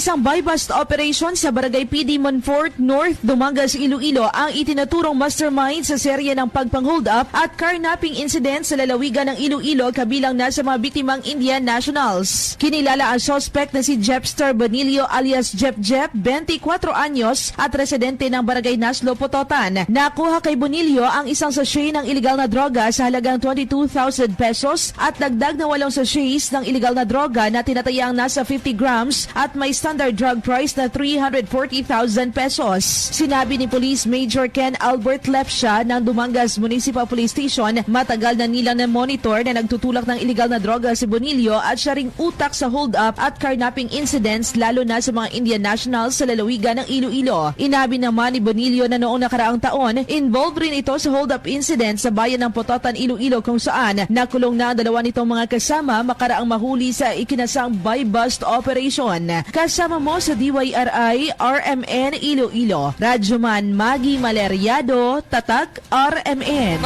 isang buy-bust operation sa Barangay PD Monfort North, Dumangas, Iloilo ang itinaturong mastermind sa serye ng pagpang-hold up at carnapping incident sa lalawigan ng Iloilo kabilang na sa mga biktimang Indian nationals. Kinilala ang suspect na si Jepster Bonilio alias Jep Jep, 24 anyos at residente ng Barangay Naslo, Pototan. Nakuha kay Bonilio ang isang sachet ng illegal na droga sa halagang 22,000 pesos at dagdag na walong sachets ng illegal na droga na tinatayang nasa 50 grams at may standard drug price na 340,000 pesos. Sinabi ni Police Major Ken Albert Lepsha ng Dumangas Municipal Police Station, matagal na nilang na monitor na nagtutulak ng illegal na droga si Bonilio at siya ring utak sa hold-up at carnapping incidents lalo na sa mga Indian nationals sa lalawigan ng Iloilo. Inabi naman ni Bonilio na noong nakaraang taon, involved rin ito sa hold-up incident sa bayan ng Pototan, Iloilo kung saan nakulong na ang dalawa nitong mga kasama makaraang mahuli sa ikinasang buy-bust operation. Kasama mo sa DYRI RMN Iloilo. Radyoman Magi Maleriado, Tatak RMN.